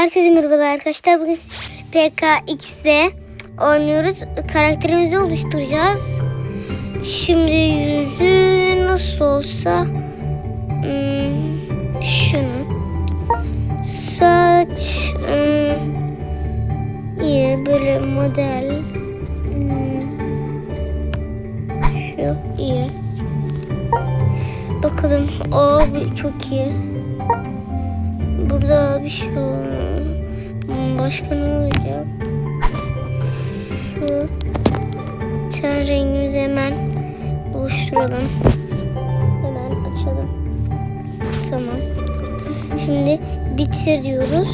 Herkese merhabalar arkadaşlar. Bugün PKX'de oynuyoruz. Karakterimizi oluşturacağız. Şimdi yüzü nasıl olsa hmm, şunu saç hmm, iyi böyle model hmm, şu iyi. Bakalım. o çok iyi. Burada bir şey Başka ne olacak? Şu ten rengimizi hemen oluşturalım. Hemen açalım. Tamam. Şimdi bitir diyoruz.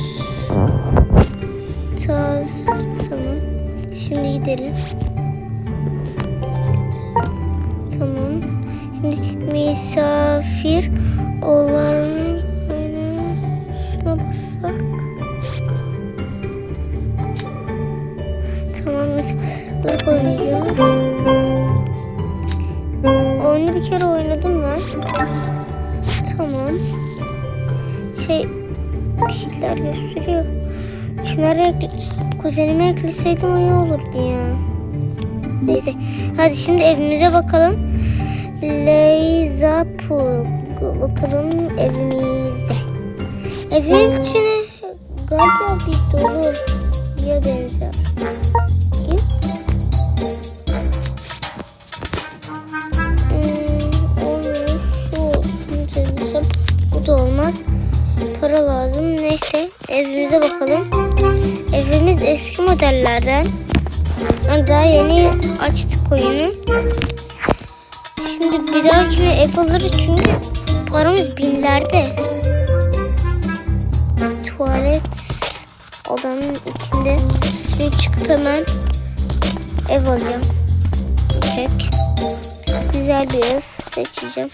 Taz. Tamam. Şimdi gidelim. Tamam. Şimdi misafir olan Oynayacağız. Oyunu bir kere oynadım ben. Tamam. Şey bir şeyler gösteriyor. Çınar'ı ekle, kuzenimi ekleseydim iyi olurdu ya. Neyse. Hadi şimdi evimize bakalım. Leyzapur. Bakalım evimize. Evimiz içine galiba bir dolu Yani daha yeni açtık oyunu. Şimdi bir dahakine ev alırız çünkü paramız binlerde. Tuvalet odanın içinde. Şimdi çıkıp hemen ev alacağım. Tek. Güzel bir ev seçeceğim.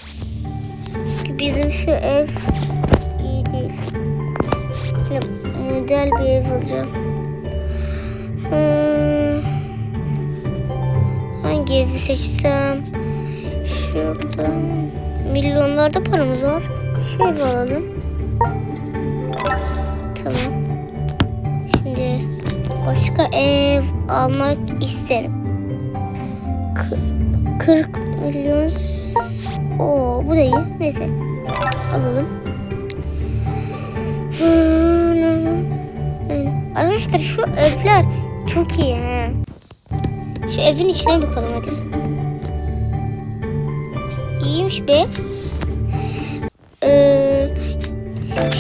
Çünkü bizim şu ev iyi değil. Şimdi model bir ev alacağım. Hmm. Hangi seçsem? Şurada milyonlarda paramız var. Evi alalım. Tamam. Şimdi başka ev almak isterim. K- 40 milyon. Oo bu da iyi. Neyse. Alalım. Hmm, Arkadaşlar şu evler çok iyi. He. Şu evin içine bakalım hadi. İyiymiş be. Ee,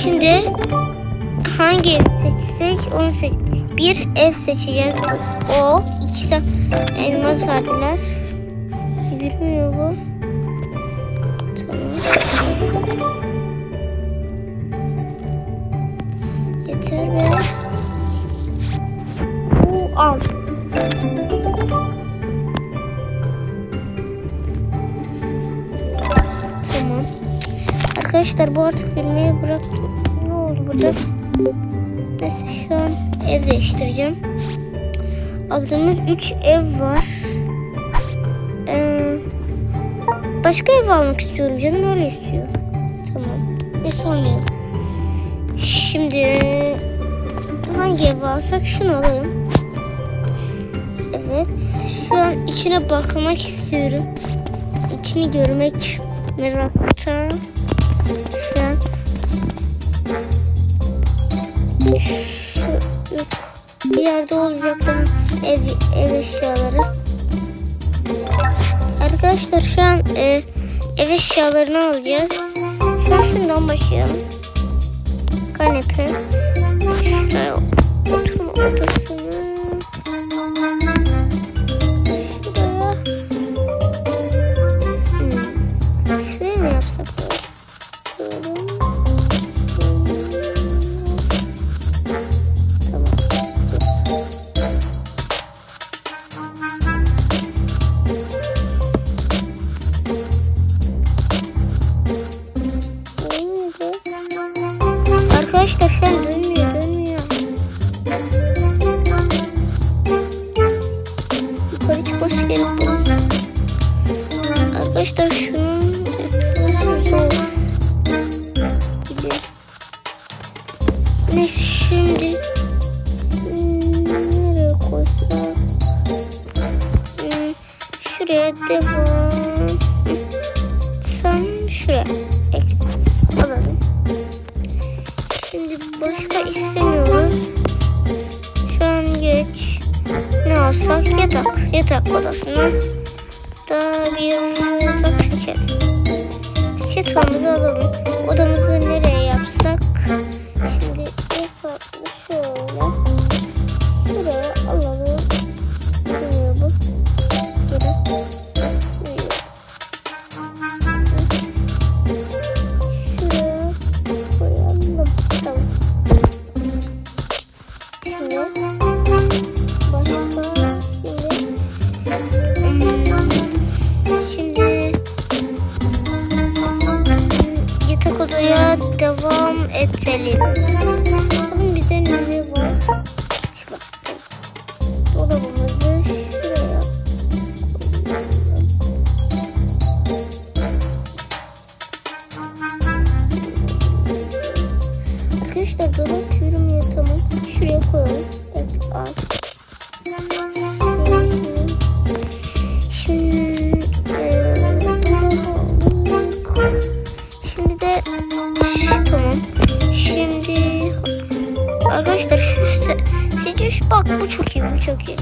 şimdi hangi seçsek onu seç. Bir ev seçeceğiz. O iki tane elmas verdiler. Yürümüyor bu. Arkadaşlar bu artık filmi bırak. Ne oldu burada? Neyse şu an ev değiştireceğim. Aldığımız 3 ev var. Ee, başka ev almak istiyorum canım öyle istiyor. Tamam. Ne sormayalım. Şimdi hangi ev alsak şunu alalım. Evet. Şu an içine bakmak istiyorum. İçini görmek merakta. Şu. Bir yerde olacaktı ev, ev eşyaları. Arkadaşlar şu an e, ev eşyalarını alacağız. Şu an şundan başlayalım. Kanepe. Oturma odasını. Arkadaşlar şu an dönmüyor, dönmüyor. Yukarı çıkması gerek. Arkadaşlar şunun yapılması zor. Gibi. Neyse Şimdi hmm, nereye koysak? Hmm, şuraya devam. Yatak. Odasına da bir yatak seçelim. Yatağımızı alalım. Odamızı nereye yapsak? Şimdi çok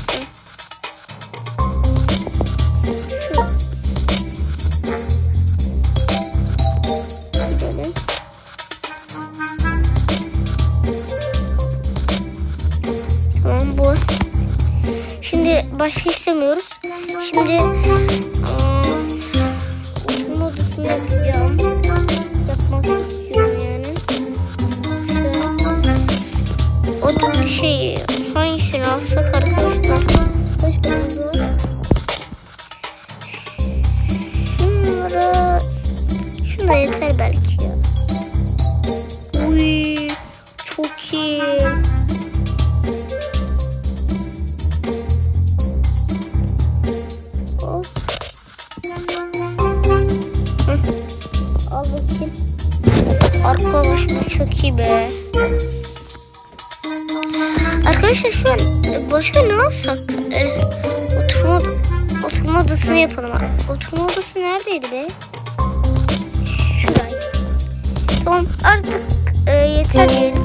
be. Arkadaşlar şu an başka ne alsak? E, oturma, oturma odasını yapalım. Oturma odası neredeydi be? Şurayı. Tamam artık e, yeter diyelim.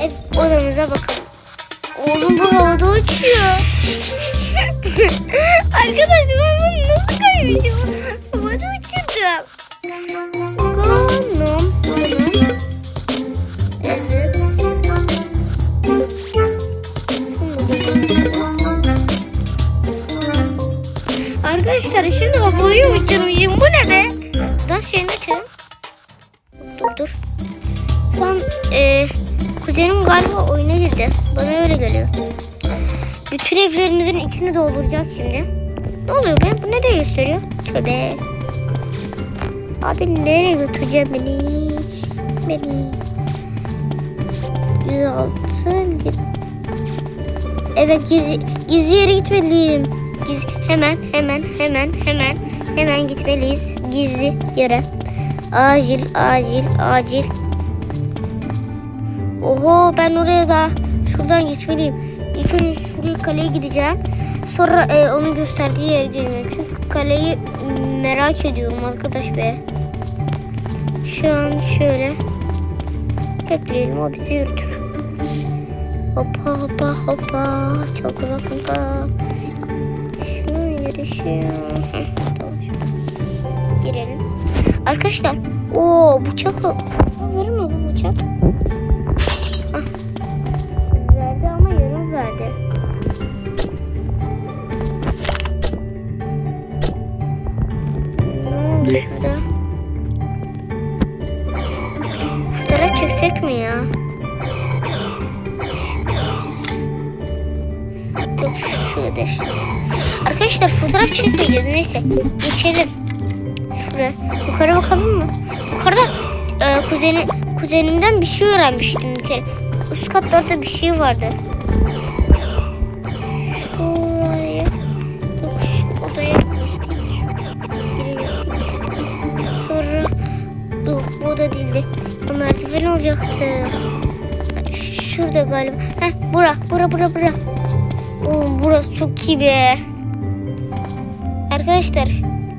Ev odamıza bakalım. Oğlum bu havada uçuyor. Arkadaşlar ben bunu nasıl kaybedeceğim? Havada uçurdum. Arkadaşlar şimdi havayı uçurmuşum. Bu ne be? Daha şeyini açalım. Dur dur. Şu an e, kuzenim galiba oyuna girdi. Bana öyle geliyor. Bütün evlerimizin içini dolduracağız şimdi. Ne oluyor be? Bu nereye gösteriyor? Tövbe. Abi nereye götüreceğim beni? Beni. 106 Evet gizli, gizli yere gitmeliyim. Giz, hemen hemen hemen hemen hemen gitmeliyiz gizli yere. Acil acil acil. Oho ben oraya da şuradan geçmeliyim. İlk önce şuraya kaleye gideceğim. Sonra e, onun gösterdiği yere gideceğim. Çünkü kaleyi merak ediyorum arkadaş be. Şu an şöyle bekleyelim o bizi yürütür. Hoppa hoppa hoppa çok uzak Girelim. Arkadaşlar o bıçak verir mi bu bıçak? Ah. Verdi ama yarım verdi. Ne oldu şurada? Fotoğraf çeksek mi ya? Arkadaşlar fotoğraf çekmeyeceğiz neyse. Geçelim. Şuraya. Yukarı bakalım mı? Yukarıda e, kuzeni, kuzenimden bir şey öğrenmiştim bir kere. Üst katlarda bir şey vardı. Şuraya. Odaya. Girdik. Sonra yok bu oda değildi. Bu merdiven olacaktı. Şurada galiba. Heh bura bura bura bura. Oo, burası çok iyi be. Arkadaşlar